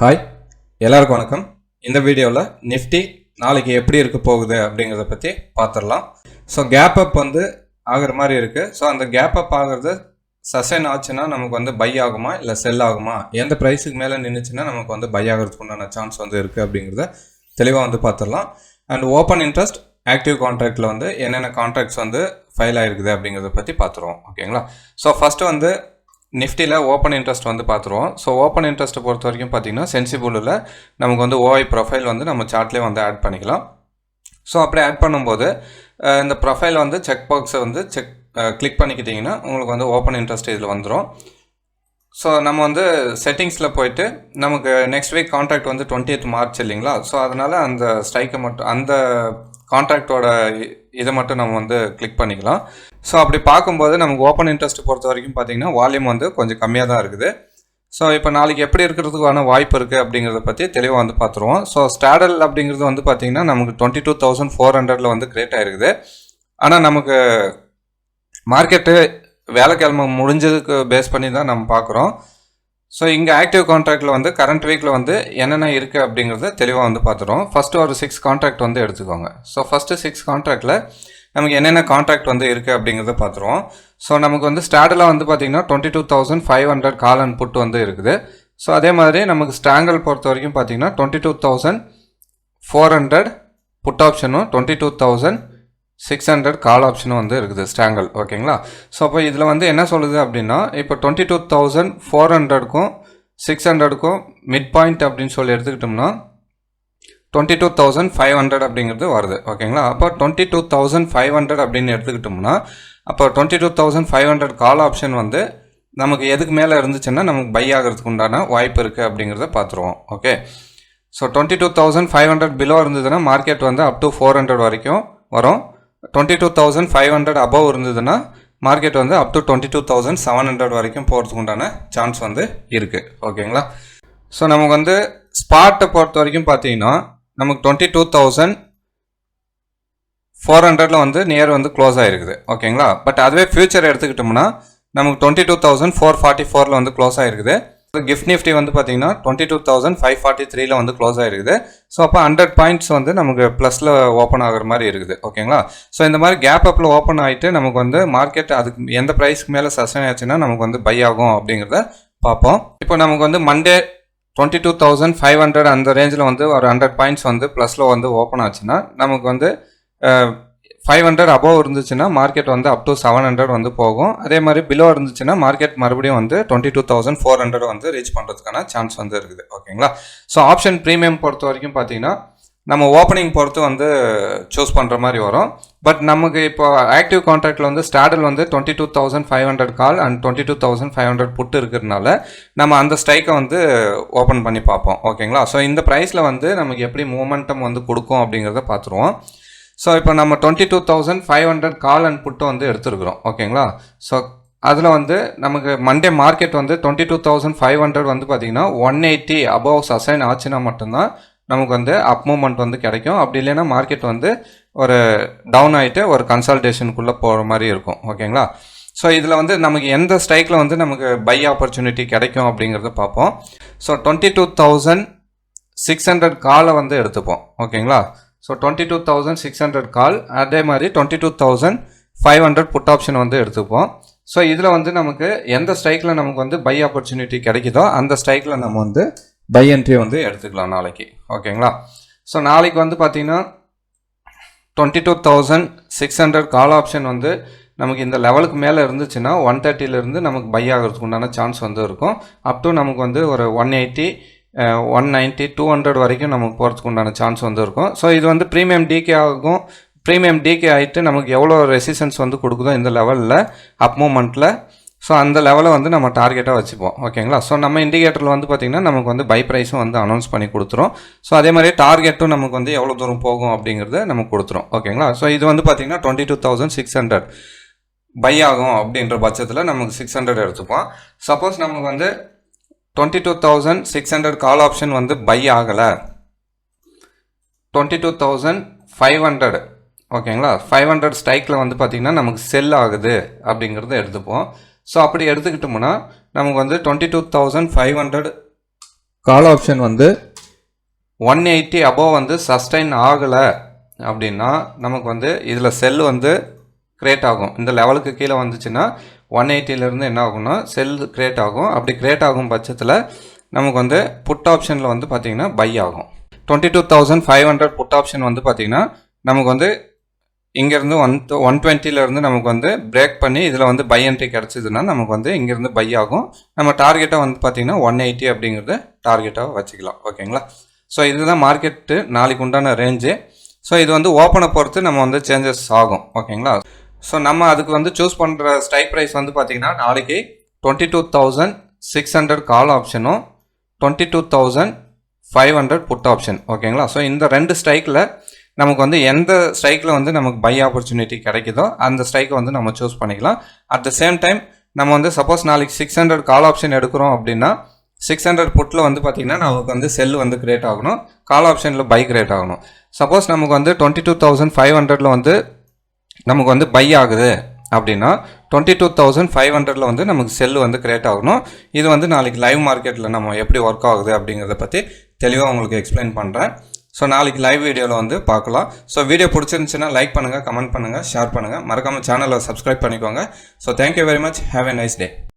Hi எல்லாருக்கும் வணக்கம். இந்த வீடியோவில் நிஃப்டி நாளைக்கு எப்படி இருக்க போகுது அப்படிங்கிறத பற்றி பார்த்துடலாம் ஸோ கேப் அப் வந்து ஆகிற மாதிரி இருக்குது ஸோ அந்த கேப் அப் ஆகிறது சசைன் ஆச்சுன்னா நமக்கு வந்து பை ஆகுமா இல்லை செல் ஆகுமா? எந்த ப்ரைஸுக்கு மேலே நின்றுச்சுன்னா நமக்கு வந்து பை ஆகிறதுக்கு உண்டான சான்ஸ் வந்து இருக்குது அப்படிங்கிறத தெளிவாக வந்து பார்த்துடலாம் அண்ட் ஓப்பன் இன்ட்ரெஸ்ட் ஆக்டிவ் கான்ட்ராக்டில் வந்து என்னென்ன கான்ட்ராக்ட்ஸ் வந்து ஃபைல் ஆகிருக்குது அப்படிங்கிறத பற்றி பார்த்துருவோம் ஓகேங்களா ஸோ ஃபஸ்ட்டு வந்து நிஃப்டியில் ஓப்பன் இன்ட்ரெஸ்ட் வந்து பார்த்துருவோம். ஸோ ஓப்பன் இன்ட்ரெஸ்ட்டை பொறுத்த வரைக்கும் பார்த்தீங்கன்னா சென்சிபிளில் நமக்கு வந்து ஓஐ ப்ரொஃபைல் வந்து நம்ம சார்ட்லேயே வந்து ஆட் பண்ணிக்கலாம். ஸோ அப்படி ஆட் பண்ணும்போது இந்த ப்ரொஃபைல் வந்து செக் பாக்ஸை வந்து செக் கிளிக் பண்ணிக்கிட்டிங்கன்னா உங்களுக்கு வந்து ஓப்பன் இன்ட்ரெஸ்ட் இதில் வந்துடும் ஸோ நம்ம வந்து செட்டிங்ஸில் போயிட்டு நமக்கு நெக்ஸ்ட் வீக் கான்ட்ராக்ட் வந்து 20th மார்ச் இல்லைங்களா? ஸோ அதனால் அந்த ஸ்ட்ரைக்கை மட்டும் அந்த கான்ட்ராக்டோட இதை மட்டும் நம்ம வந்து கிளிக் பண்ணிக்கலாம். ஸோ அப்படி பார்க்கும்போது நமக்கு ஓப்பன் இன்ட்ரெஸ்ட் பொறுத்த வரைக்கும் பார்த்தீங்கன்னா வால்யூம் வந்து கொஞ்சம் கம்மியாக தான் இருக்குது. ஸோ இப்போ நாளைக்கு எப்படி இருக்கிறதுக்கான வாய்ப்பு இருக்குது அப்படிங்கிறத பற்றி தெளிவாக வந்து பார்த்துருவோம். ஸோ ஸ்டாடல் அப்படிங்கிறது வந்து பார்த்தீங்கன்னா நமக்கு டுவெண்ட்டி டூ தௌசண்ட் ஃபோர் ஹண்ட்ரடில் வந்து கிரியேட் ஆகிருக்குது ஆனால் நமக்கு மார்க்கெட்டு வேலைக்கிழமை முடிஞ்சதுக்கு பேஸ் பண்ணி தான் நம்ம பார்க்குறோம். ஸோ இங்கே ஆக்டிவ் கான்ட்ராக்டில் வந்து கரண்ட் வீக்கில் வந்து என்னென்ன இருக்குது அப்படிங்கிறத தெளிவாக வந்து பார்த்துருவோம் ஃபஸ்ட்டு ஒரு சிக்ஸ் கான்ட்ராக்ட் வந்து எடுத்துக்கோங்க. ஸோ ஃபஸ்ட்டு சிக்ஸ் கான்ட்ராக்டில் நமக்கு என்னென்ன கான்ட்ராக்ட் வந்து இருக்குது அப்படிங்கிறத பார்த்துருவோம் ஸோ நமக்கு வந்து ஸ்டாடில் வந்து பார்த்தீங்கன்னா twenty two thousand five hundred call and put வந்து இருக்குது. ஸோ அதே மாதிரி நமக்கு ஸ்ட்ராங்கல் பொறுத்த வரைக்கும் பார்த்தீங்கன்னா twenty two thousand four hundred put ஆப்ஷனும் twenty two thousand six hundred call ஆப்ஷனும் வந்து இருக்குது ஸ்டாங்கல் ஓகேங்களா ஸோ அப்போ இதில் வந்து என்ன சொல்லுது அப்படின்னா இப்போ டுவெண்ட்டி டூ தௌசண்ட் ஃபோர் ஹண்ட்ரடுக்கும் சிக்ஸ் ஹண்ட்ரடுக்கும் மிட் பாயிண்ட் அப்படின்னு சொல்லி எடுத்துக்கிட்டோம்னா twenty two thousand five hundred அப்படிங்கிறது வருது ஓகேங்களா அப்போ twenty two thousand five hundred அப்படின்னு எடுத்துக்கிட்டோம்னா அப்போ twenty two thousand five hundred call option வந்து நமக்கு எதுக்கு மேலே இருந்துச்சுன்னா நமக்கு பை ஆகிறதுக்கு உண்டான வாய்ப்பு இருக்குது அப்படிங்கிறத பார்த்துருவோம் okay so twenty two thousand five hundred below இருந்ததுன்னா மார்க்கெட் வந்து அப் டு ஃபோர் ஹண்ட்ரட் வரைக்கும் வரும். Twenty two thousand five hundred above இருந்ததுன்னா மார்க்கெட் வந்து up to twenty two thousand seven hundred வரைக்கும் போகிறதுக்கு உண்டான சான்ஸ் வந்து இருக்குது ஓகேங்களா ஸோ நமக்கு வந்து ஸ்பாட்டை பொறுத்த வரைக்கும் பார்த்தீங்கன்னா நமக்கு டுவெண்ட்டி டூ தௌசண்ட் ஃபோர் ஹண்ட்ரடில் வந்து நியர் வந்து க்ளோஸ் ஆகிருக்குது ஓகேங்களா பட் அதுவே ஃபியூச்சர் எடுத்துக்கிட்டோம்னா நமக்கு twenty two thousand four forty ஃபோரில் வந்து க்ளோஸ் ஆகிருக்குது கிஃப்ட் நிஃப்டி வந்து பார்த்தீங்கன்னா twenty two thousand five forty த்ரீல வந்து க்ளோஸ் ஆகிருக்குது ஸோ அப்போ ஹண்ட்ரட் பாயிண்ட்ஸ் வந்து நமக்கு ப்ளஸில் ஓப்பன் ஆகிற மாதிரி இருக்குது. ஓகேங்களா ஸோ இந்த மாதிரி கேப் அப்பில் ஓப்பன் ஆகிட்டு நமக்கு வந்து மார்க்கெட் அதுக்கு எந்த ப்ரைஸ்க்கு மேலே சஸ்டைன் ஆச்சுன்னா நமக்கு வந்து பை ஆகும் அப்படிங்கிறத பார்ப்போம். இப்போ நமக்கு வந்து Monday twenty two thousand five hundred அந்த ரேஞ்சில் வந்து ஒரு ஹண்ட்ரட் பாயிண்ட்ஸ் வந்து ப்ளஸில் வந்து ஓப்பன் ஆச்சுன்னா நமக்கு வந்து ஃபைவ் ஹண்ட்ரட் அபோவ் இருந்துச்சுன்னா மார்க்கெட் வந்து அப் டு செவன் ஹண்ட்ரட் வந்து போகும். அதே மாதிரி பிலோ இருந்துச்சுன்னா மார்க்கெட் மறுபடியும் வந்து twenty two thousand four hundred வந்து ரீச் பண்ணுறதுக்கான சான்ஸ் வந்து இருக்குது. ஓகேங்களா ஸோ ஆப்ஷன் ப்ரீமியம் பொறுத்த வரைக்கும் பார்த்தீங்கன்னா நம்ம ஓப்பனிங் பொறுத்து வந்து சூஸ் பண்ணுற மாதிரி வரும். பட் நமக்கு இப்போ ஆக்டிவ் கான்ட்ராக்டில் வந்து ஸ்டாடல் வந்து twenty two thousand five hundred call and twenty two thousand five hundred put இருக்கிறதுனால நம்ம அந்த ஸ்ட்ரைக்கை வந்து ஓப்பன் பண்ணி பார்ப்போம். ஓகேங்களா ஸோ இந்த ப்ரைஸில் வந்து நமக்கு எப்படி மூமெண்டம் வந்து கொடுக்கும் அப்படிங்கிறத பார்த்துருவோம். ஸோ இப்போ நம்ம twenty two thousand five hundred call and put வந்து எடுத்துருக்குறோம். ஓகேங்களா? ஸோ அதில் வந்து நமக்கு மண்டே மார்க்கெட் வந்து twenty two thousand five hundred வந்து பார்த்தீங்கன்னா ஒன் எயிட்டி அபவ் சசைன் ஆச்சுன்னா மட்டும்தான் நமக்கு வந்து அப் மூமெண்ட் வந்து கிடைக்கும். அப்படி இல்லைன்னா மார்க்கெட் வந்து ஒரு டவுன் ஆகிட்டு ஒரு கன்சல்டேஷனுக்குள்ளே போகிற மாதிரி இருக்கும். ஓகேங்களா? ஸோ இதில் வந்து நமக்கு எந்த ஸ்ட்ரைக்கில் வந்து நமக்கு பை ஆப்பர்ச்சுனிட்டி கிடைக்கும் அப்படிங்கிறத பார்ப்போம். So twenty two thousand six hundred காலை வந்து எடுத்துப்போம். ஓகேங்களா? So twenty two thousand six hundred call அதே மாதிரி twenty two thousand five hundred put option வந்து எடுத்துப்போம். ஸோ இதில் வந்து நமக்கு எந்த ஸ்ட்ரைக்கில் நமக்கு வந்து பை ஆப்பர்ச்சுனிட்டி கிடைக்குதோ அந்த ஸ்ட்ரைக்கில் நம்ம வந்து பை என்ட்ரி வந்து எடுத்துக்கலாம் நாளைக்கு. ஓகேங்களா ஸோ நாளைக்கு வந்து பார்த்தீங்கன்னா twenty two thousand six hundred call option வந்து நமக்கு இந்த லெவலுக்கு மேலே இருந்துச்சுன்னா ஒன் தேர்ட்டிலேருந்து நமக்கு பை ஆகிறதுக்கு உண்டான சான்ஸ் வந்து இருக்கும். அப் டு நமக்கு வந்து ஒரு one eighty one ninety two hundred வரைக்கும் நமக்கு போகிறதுக்கு உண்டான சான்ஸ் வந்து இருக்கும். ஸோ இது வந்து ப்ரீமியம் டிகே ஆகும். ப்ரீமியம் டிகே ஆகிட்டு நமக்கு எவ்வளோ ரெசிஸ்டன்ஸ் வந்து கொடுக்குதோ இந்த லெவலில் அப் மூமெண்ட்டில் ஸோ அந்த லெவலை வந்து நம்ம டார்கெட்டாக வச்சுப்போம். ஓகேங்களா ஸோ நம்ம இண்டிகேட்டரில் வந்து பார்த்திங்கன்னா நமக்கு வந்து பை ப்ரைஸும் வந்து அனௌன்ஸ் பண்ணி கொடுத்துரும். ஸோ அதே மாதிரி டார்கெட்டும் நமக்கு வந்து எவ்வளோ தூரம் போகும் அப்படிங்கிறத நமக்கு கொடுத்துரும். ஓகேங்களா ஸோ இது வந்து பார்த்திங்கன்னா twenty two thousand six hundred buy ஆகும் அப்படின்ற பட்சத்தில் நமக்கு சிக்ஸ் ஹண்ட்ரட் எடுத்துப்போம். சப்போஸ் நமக்கு வந்து twenty two thousand six hundred call option வந்து பை ஆகலை. Twenty two thousand five hundred ஓகேங்களா ஃபைவ் ஹண்ட்ரட் ஸ்ட்ரைக்கில் வந்து பார்த்திங்கன்னா நமக்கு செல் ஆகுது அப்படிங்கிறத எடுத்துப்போம். ஸோ அப்படி எடுத்துக்கிட்டோம்னா நமக்கு வந்து twenty two thousand five hundred call option வந்து ஒன் எயிட்டி அபோவ் வந்து சஸ்டைன் ஆகலை அப்படின்னா நமக்கு வந்து இதில் செல் வந்து கிரியேட் ஆகும். இந்த லெவலுக்கு கீழே வந்துச்சுன்னா ஒன் எயிட்டிலேருந்து என்ன ஆகும்னா செல் கிரியேட் ஆகும். அப்படி கிரியேட் ஆகும் பட்சத்தில் நமக்கு வந்து புட் ஆப்ஷனில் வந்து பார்த்திங்கன்னா பை ஆகும். Twenty two thousand five hundred put option வந்து பார்த்திங்கன்னா நமக்கு வந்து இங்கேருந்து ஒன் ஒன் டுவெண்ட்டிலேருந்து நமக்கு வந்து பிரேக் பண்ணி இதில் வந்து பை என்ட்ரி கிடச்சிதுன்னா நமக்கு வந்து இங்கேருந்து பை ஆகும். நம்ம டார்கெட்டாக வந்து பார்த்திங்கன்னா ஒன் எயிட்டி அப்படிங்கிறது டார்கெட்டாக வச்சுக்கலாம். ஓகேங்களா ஸோ இதுதான் மார்க்கெட்டு நாளைக்கு உண்டான ரேஞ்சு ஸோ இது வந்து ஓப்பனை பொறுத்து நம்ம வந்து சேஞ்சஸ் ஆகும். ஓகேங்களா ஸோ நம்ம அதுக்கு வந்து சூஸ் பண்ணுற ஸ்ட்ரைக் ப்ரைஸ் வந்து பார்த்திங்கன்னா நாளைக்கு twenty two thousand six hundred call ஆப்ஷனும் twenty two thousand five hundred put option ஓகேங்களா ஸோ இந்த ரெண்டு ஸ்ட்ரைக்கில் நமக்கு வந்து எந்த ஸ்ட்ரைக்கில் வந்து நமக்கு பை ஆப்பர்ச்சுனிட்டி கிடைக்குதோ அந்த ஸ்ட்ரைக்கை வந்து நம்ம சூஸ் பண்ணிக்கலாம். அட் த சேம் டைம் நம்ம வந்து சப்போஸ் நாளைக்கு சிக்ஸ் ஹண்ட்ரட் கால் ஆப்ஷன் எடுக்கிறோம் அப்படின்னா சிக்ஸ் ஹண்ட்ரட் புட்டில் வந்து பார்த்திங்கன்னா நமக்கு வந்து செல் வந்து கிரியேட் ஆகணும். கால் ஆப்ஷனில் பை கிரியேட் ஆகணும். சப்போஸ் நமக்கு வந்து டுவெண்ட்டி டூ தௌசண்ட் ஃபைவ் ஹண்ட்ரடில் வந்து நமக்கு வந்து பை ஆகுது அப்படின்னா டுவெண்ட்டி டூ தௌசண்ட் ஃபைவ் ஹண்ட்ரடில் வந்து நமக்கு செல் வந்து கிரியேட் ஆகணும். இது வந்து நாளைக்கு லைவ் மார்க்கெட்டில் நம்ம எப்படி ஒர்க் ஆகுது அப்படிங்கிறத பற்றி தெளிவாக உங்களுக்கு எக்ஸ்பிளைன் பண்ணுறேன் ஸோ நாளைக்கு லைவ் வீடியோவில் வந்து பார்க்கலாம். ஸோ வீடியோ பிடிச்சிருந்துச்சுன்னா லைக் பண்ணுங்கள் கமெண்ட் பண்ணுங்கள் ஷேர் பண்ணுங்கள் மறக்காமல் சேனலை சப்ஸ்கிரைப் பண்ணிக்கோங்க. So thank you very much have a nice day